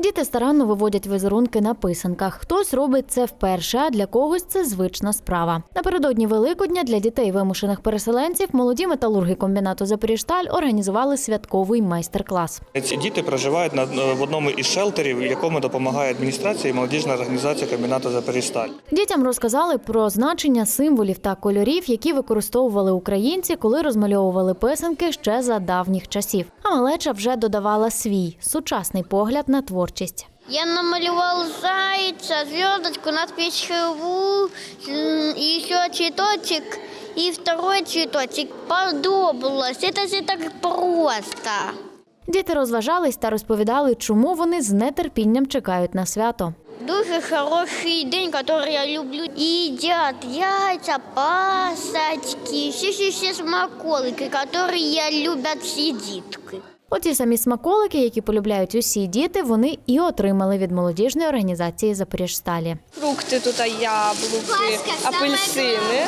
Діти старанно виводять візерунки на писанках. Хтось робить це вперше, а для когось це звична справа. Напередодні Великодня для дітей вимушених переселенців молоді металурги комбінату Запоріжсталь організували святковий майстер-клас. Ці діти проживають на в одному із шелтерів, якому допомагає адміністрація і молодіжна організація комбінату Запоріжсталь. Дітям розказали про значення символів та кольорів, які використовували українці, коли розмальовували писанки ще за давніх часів. А малеча вже додавала свій сучасний погляд на творчість Я намалевал зайца, звездочку, надпись «Живу», м, и еще цветочек, и второй цветочек. Подобалось. Это же так просто. Діти розважались та розповідали, чому вони з нетерпінням чекають на свято. Дуже хороший день, который я люблю. Едят яйца, пасочки, все-все-все смаколики, которые любят все детки. Оці самі смаколики, які полюбляють усі діти, вони і отримали від молодіжної організації Запоріжсталі. Фрукти тут яблуки, апельсини.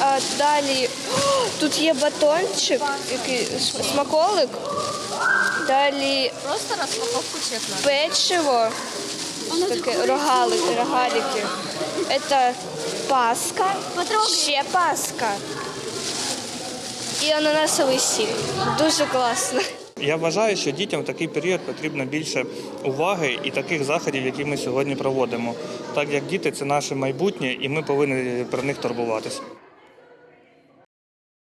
А далі тут є батончик, який смаколик. Далі Просто распаковку честно. печиво, таке, рогалики, рогалики. Це паска, ще паска. І ананасовий сік. Дуже класно. Я вважаю, що дітям в такий період потрібно більше уваги і таких заходів, які ми сьогодні проводимо. Так як діти це наше майбутнє, і ми повинні про них турбуватися.